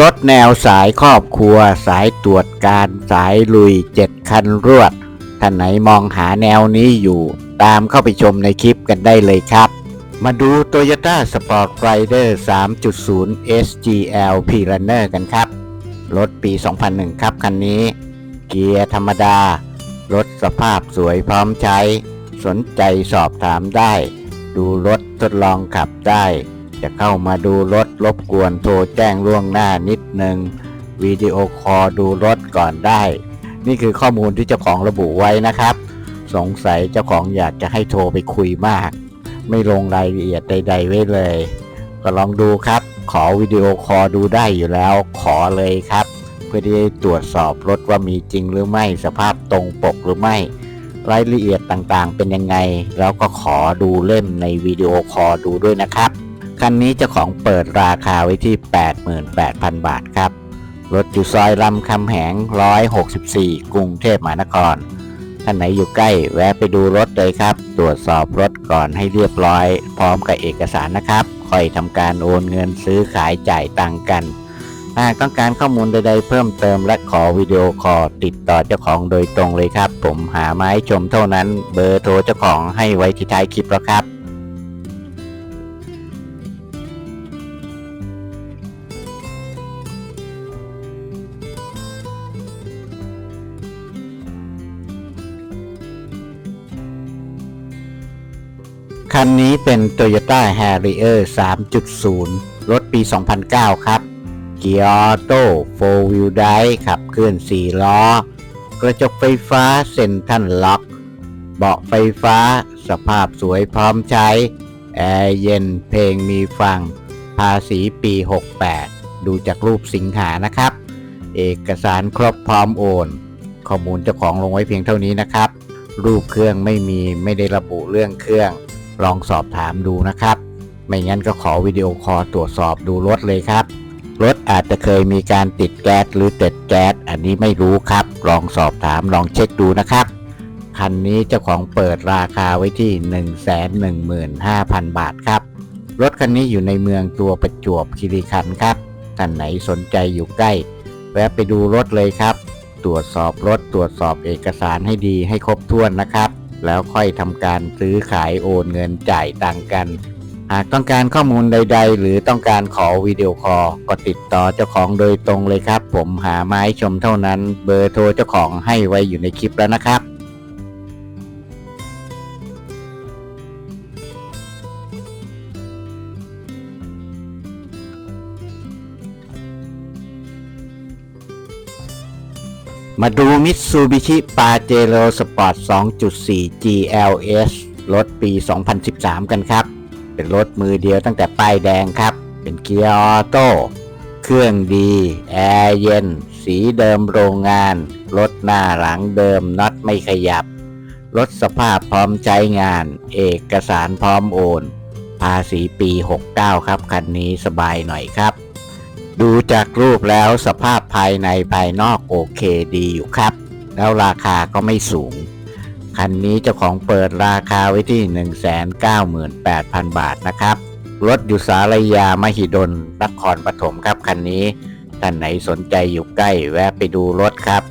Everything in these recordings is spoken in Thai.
รถแนวสายครอบครัว สายตรวจการสายลุย7คันรวด ท่านไหนมองหาแนวนี้อยู่ ตามเข้าไปชมในคลิปกันได้เลยครับ มาดู Toyota Sport Rider 3.0 SGL p r u n n e r กันครับ รถปี 2001 ครับคันนี้ เกียร์ธรรมดา รถสภาพสวยพร้อมใช้ สนใจสอบถามได้ ดูรถทดลองขับได้ จะเข้ามาดูรถรบกวนโทรแจ้งล่วงหน้านิดนึงวิดีโอคอลดูรถก่อนได้ นี่คือข้อมูลที่เจ้าของระบุไว้นะครับ สงสัยเจ้าของอยากจะให้โทรไปคุยมาก ไม่ลงรายละเอียดใด ๆ ไว้เลย ก็ลองดูครับ ขอวิดีโอคอลดูได้อยู่แล้ว ขอเลยครับ เพื่อที่จะตรวจสอบรถว่ามีจริงหรือไม่สภาพตรงปกหรือไม่รายละเอียดต่างๆ เป็นยังไง แล้วก็ขอดูเล่มในวิดีโอคอลดูด้วยนะครับ คันนี้เจ้าของเปิดราคาไว้ที่ 88,000 บาทครับ รถอยู่ซอยลำคำแหง 164 กรุงเทพมหานคร ท่านไหนอยู่ใกล้แวะไปดูรถเลยครับ ตรวจสอบรถก่อนให้เรียบร้อย พร้อมกับเอกสารนะครับค่อยทำการโอนเงินซื้อขายจ่ายตังค์กันหากต้องการข้อมูลใดๆเพิ่มเติมและขอวิดีโอคอลติดต่อเจ้าของโดยตรงเลยครับ ผมหาไม้ชมเท่านั้น เบอร์โทรเจ้าของให้ไว้ที่ท้ายคลิปแล้วครับ นนี้เป็น Toyota Harrier 3.0 รถปี 2009 ครับ เกียร์ออโต้ 4 Wheel Drive ขับเคลื่อน 4 ล้อ กระจกไฟฟ้าเซ็นทรัลล็อก เบาะไฟฟ้า สภาพสวยพร้อมใช้ แอร์เย็นเพลงมีฟัง ภาษีปี 68 ดูจากรูปสิงหานะครับ เอกสารครบพร้อมโอน ข้อมูลเจ้าของลงไว้เพียงเท่านี้นะครับ รูปเครื่องไม่มีไม่ได้ระบุเรื่องเครื่อง ลองสอบถามดูนะครับ ไม่งั้นก็ขอวิดีโอคอลตรวจสอบดูรถเลยครับ รถอาจจะเคยมีการติดแก๊สหรือติดแก๊สอันนี้ไม่รู้ครับ ลองสอบถามลองเช็คดูนะครับคันนี้เจ้าของเปิดราคาไว้ที่ 115,000 บาทครับ รถคันนี้อยู่ในเมืองตัวประจวบคีรีขันธ์ครับ ท่านไหนสนใจอยู่ใกล้ แวะไปดูรถเลยครับ ตรวจสอบรถตรวจสอบเอกสารให้ดีให้ครบถ้วนนะครับ แล้วค่อยทำการซื้อขายโอนเงินจ่ายตังกัน หากต้องการข้อมูลใด ๆ หรือต้องการขอวิดีโอคอลก็ติดต่อเจ้าของโดยตรงเลยครับ ผมหาไม้ชมเท่านั้น เบอร์โทรเจ้าของให้ไว้อยู่ในคลิปแล้วนะครับ มาดู Mitsubishi Pajero Sport 2.4 GLS รถปี 2013 กันครับ เป็นรถมือเดียวตั้งแต่ป้ายแดงครับ เป็นเกียร์ออโต้ เครื่องดี แอร์เย็น สีเดิมโรงงาน รถหน้าหลังเดิมน็อตไม่ขยับ รถสภาพพร้อมใช้งาน เอกสารพร้อมโอน ภาษีปี 69 ครับ คันนี้สบายหน่อยครับ ดูจากรูปแล้วสภาพภายในภายนอกโอเคดีอยู่ครับ แล้วราคาก็ไม่สูง คันนี้เจ้าของเปิดราคาไว้ที่ 198,000 บาทนะครับ รถอยู่สารยามหิดลนครปฐมครับคันนี้ ท่านไหนสนใจอยู่ใกล้แวะไปดูรถครับ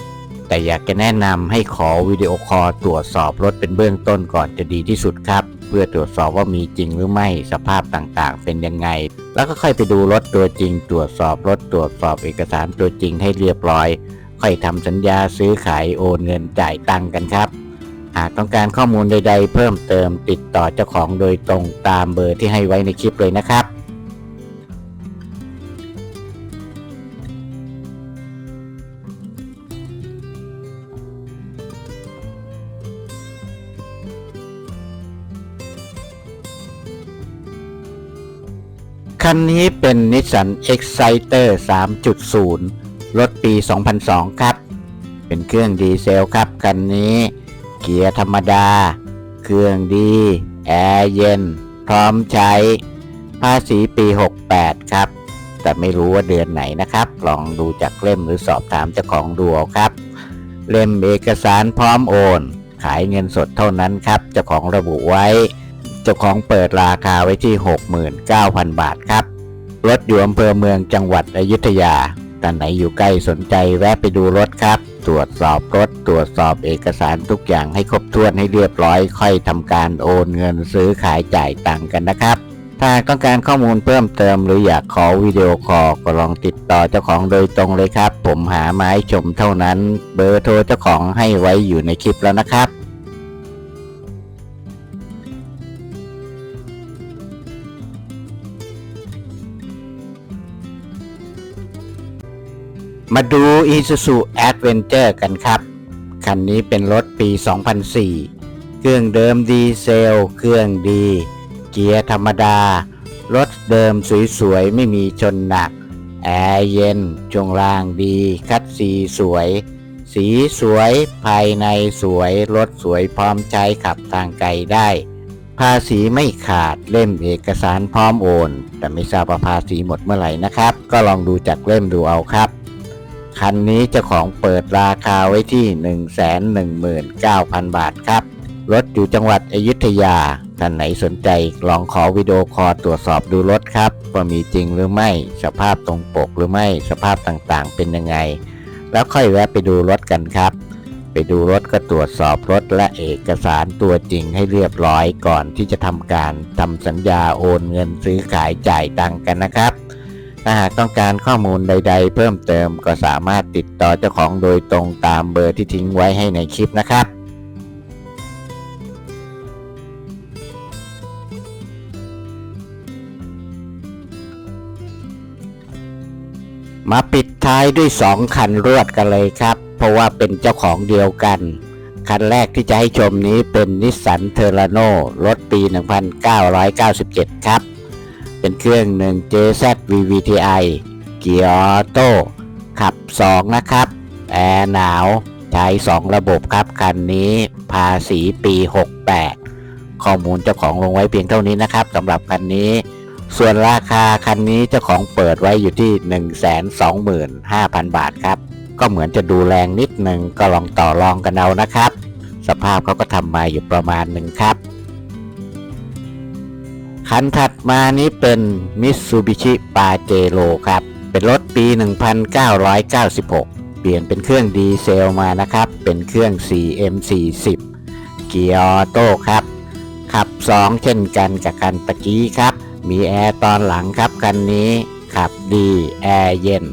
แต่อยากจะแนะนำให้ขอวิดีโอคอลตรวจสอบรถเป็นเบื้องต้นก่อนจะดีที่สุดครับ พื่อตรวจสอบว่ามีจริงหรือไม่สภาพต่างๆ เป็นยังไง แล้วก็ค่อยไปดูรถตัวจริง ตรวจสอบรถตรวจสอบเอกสารตัวจริงให้เรียบร้อย ค่อยทำสัญญาซื้อขายโอนเงินจ่ายตังกันครับ หากต้องการข้อมูลใด ๆ เพิ่มเติมติดต่อเจ้าของโดยตรงตามเบอร์ที่ให้ไว้ในคลิปเลยนะครับ คันนี้เป็น Nissan Exciter 3.0 รถปี 2002 ครับ เป็นเครื่องดีเซลครับ คันนี้ เกียร์ธรรมดา เครื่องดี แอร์เย็น พร้อมใช้ ภาษีปี 68 ครับ แต่ไม่รู้ว่าเดือนไหนนะครับ ลองดูจากเล่มหรือสอบถามเจ้าของดูครับ เล่มเอกสารพร้อมโอน ขายเงินสดเท่านั้นครับ เจ้าของระบุไว้ เจ้าของเปิดราคาไว้ที่ 69,000 บาทครับ รถอยู่อำเภอเมืองจังหวัดอยุธยาท่านไหนอยู่ใกล้สนใจแวะไปดูรถครับ ตรวจสอบรถ ตรวจสอบเอกสารทุกอย่างให้ครบถ้วนให้เรียบร้อย ค่อยทำการโอนเงินซื้อขายจ่ายตังค์กันนะครับ ถ้าต้องการข้อมูลเพิ่มเติมหรืออยากขอวิดีโอคอลก็ลองติดต่อเจ้าของโดยตรงเลยครับ ผมหาไม้ชมเท่านั้น เบอร์โทรเจ้าของให้ไว้อยู่ในคลิปแล้วนะครับ มาดู Isuzu Adventure กันครับ คันนี้เป็นรถปี 2004 เครื่องเดิมดีเซล เครื่องดี เกียร์ธรรมดา รถเดิมสวยๆ ไม่มีชนหนัก แอร์เย็นช่วงล่างดี คัดสีสวย สีสวย ภายในสวย รถสวยพร้อมใช้ขับทางไกลได้ ภาษีไม่ขาดเล่มเอกสารพร้อมโอน แต่ไม่ทราบว่าภาษีหมดเมื่อไหร่นะครับ ก็ลองดูจากเล่มดูเอาครับ คันนี้เจ้าของเปิดราคาไว้ที่ 119,000 บาทครับ รถอยู่จังหวัดอยุธยา ท่านไหนสนใจลองขอวิดีโอคอลตรวจสอบดูรถครับ ว่ามีจริงหรือไม่ สภาพตรงปกหรือไม่ สภาพต่างๆ เป็นยังไง แล้วค่อยแวะไปดูรถกันครับ ไปดูรถก็ตรวจสอบรถและเอกสารตัวจริงให้เรียบร้อยก่อนที่จะทำการทำสัญญาโอนเงินซื้อขายจ่ายตังค์กันนะครับ ถ้าหากต้องการข้อมูลใด ๆ เพิ่มเติมก็สามารถติดต่อเจ้าของโดยตรงตามเบอร์ที่ทิ้งไว้ให้ในคลิปนะครับมาปิดท้ายด้วย 2 คันรวดกันเลยครับ เพราะว่าเป็นเจ้าของเดียวกัน คันแรกที่จะให้ชมนี้เป็นนิสสันเทอร์โนรถปี 1997 ครับ เป็นเครื่อง 1 JZ VVTi เกียร์ออโต้ขับ 2 นะครับ แอร์หนาว ใช้ 2 ระบบครับ คันนี้ภาษีปี 68 ข้อมูลเจ้าของลงไว้เพียงเท่านี้นะครับสำหรับคันนี้ ส่วนราคาคันนี้เจ้าของเปิดไว้อยู่ที่ 125,000 บาทครับ ก็เหมือนจะดูแรงนิดหนึ่งก็ลองต่อรองกันเอานะครับ สภาพเขาก็ทำมาอยู่ประมาณหนึ่งครับ คันถัดมานี้เป็น Mitsubishi Pajero ครับ เป็นรถปี 1996 เปลี่ยนเป็นเครื่องดีเซลมานะครับ เป็นเครื่อง 4M40 เกียร์ออโต้ครับ ขับ 2 เช่นกันกับคันตะกี้ครับ มีแอร์ตอนหลังครับ คันนี้ขับดี แอร์เย็น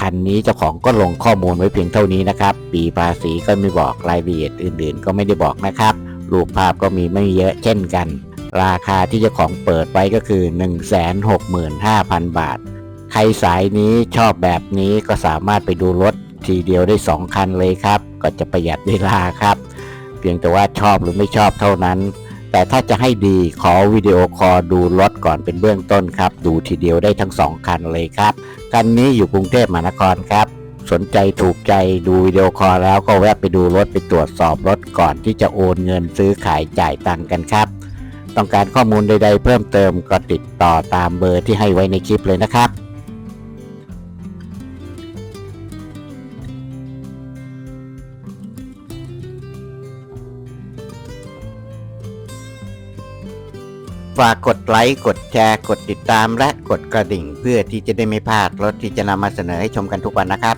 คันนี้เจ้าของก็ลงข้อมูลไว้เพียงเท่านี้นะครับ ปีภาษีก็ไม่บอกรายละเอียดอื่น ๆ ก็ไม่ได้บอกนะครับรูปภาพก็มีไม่เยอะเช่นกัน ราคาที่เจ้าของเปิดไว้ก็คือ 165,000 บาท ใครสายนี้ชอบแบบนี้ก็สามารถไปดูรถทีเดียวได้ 2 คันเลยครับ ก็จะประหยัดเวลาครับ เพียงแต่ว่าชอบหรือไม่ชอบเท่านั้น แต่ถ้าจะให้ดีขอวิดีโอคอลดูรถก่อนเป็นเบื้องต้นครับ ดูทีเดียวได้ทั้ง 2 คันเลยครับคันนี้อยู่กรุงเทพมหานครครับสนใจถูกใจดูวิดีโอคอลแล้วก็แวะไปดูรถไปตรวจสอบรถก่อนที่จะโอนเงินซื้อขายจ่ายตังค์กันครับ ต้องการข้อมูลใด ๆ เพิ่มเติมก็ติดต่อตามเบอร์ที่ให้ไว้ในคลิปเลยนะครับ ฝากกดไลค์ กดแชร์ กดติดตามและกดกระดิ่ง เพื่อที่จะได้ไม่พลาดรถที่จะนำมาเสนอให้ชมกันทุกวันนะครับ